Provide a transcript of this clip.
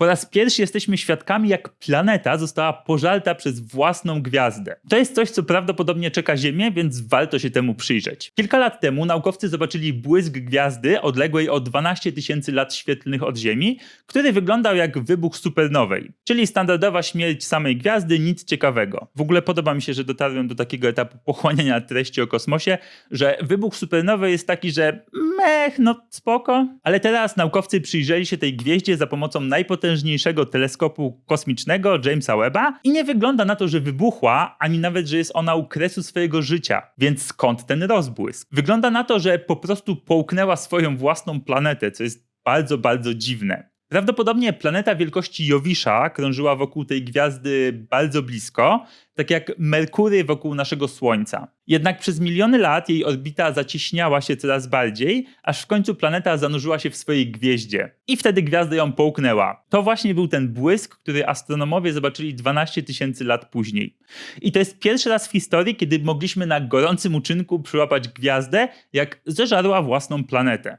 Po raz pierwszy jesteśmy świadkami, jak planeta została pożarta przez własną gwiazdę. To jest coś, co prawdopodobnie czeka Ziemię, więc warto się temu przyjrzeć. Kilka lat temu naukowcy zobaczyli błysk gwiazdy odległej o 12 tysięcy lat świetlnych od Ziemi, który wyglądał jak wybuch supernowej, czyli standardowa śmierć samej gwiazdy, nic ciekawego. W ogóle podoba mi się, że dotarłem do takiego etapu pochłaniania treści o kosmosie, że wybuch supernowej jest taki, że mech, no spoko. Ale teraz naukowcy przyjrzeli się tej gwieździe za pomocą najpotężniejszego teleskopu kosmicznego Jamesa Webba i nie wygląda na to, że wybuchła, ani nawet, że jest ona u kresu swojego życia. Więc skąd ten rozbłysk? Wygląda na to, że po prostu połknęła swoją własną planetę, co jest bardzo, bardzo dziwne. Prawdopodobnie planeta wielkości Jowisza krążyła wokół tej gwiazdy bardzo blisko, tak jak Merkury wokół naszego Słońca. Jednak przez miliony lat jej orbita zacieśniała się coraz bardziej, aż w końcu planeta zanurzyła się w swojej gwieździe. I wtedy gwiazda ją połknęła. To właśnie był ten błysk, który astronomowie zobaczyli 12 tysięcy lat później. I to jest pierwszy raz w historii, kiedy mogliśmy na gorącym uczynku przyłapać gwiazdę, jak zeżarła własną planetę.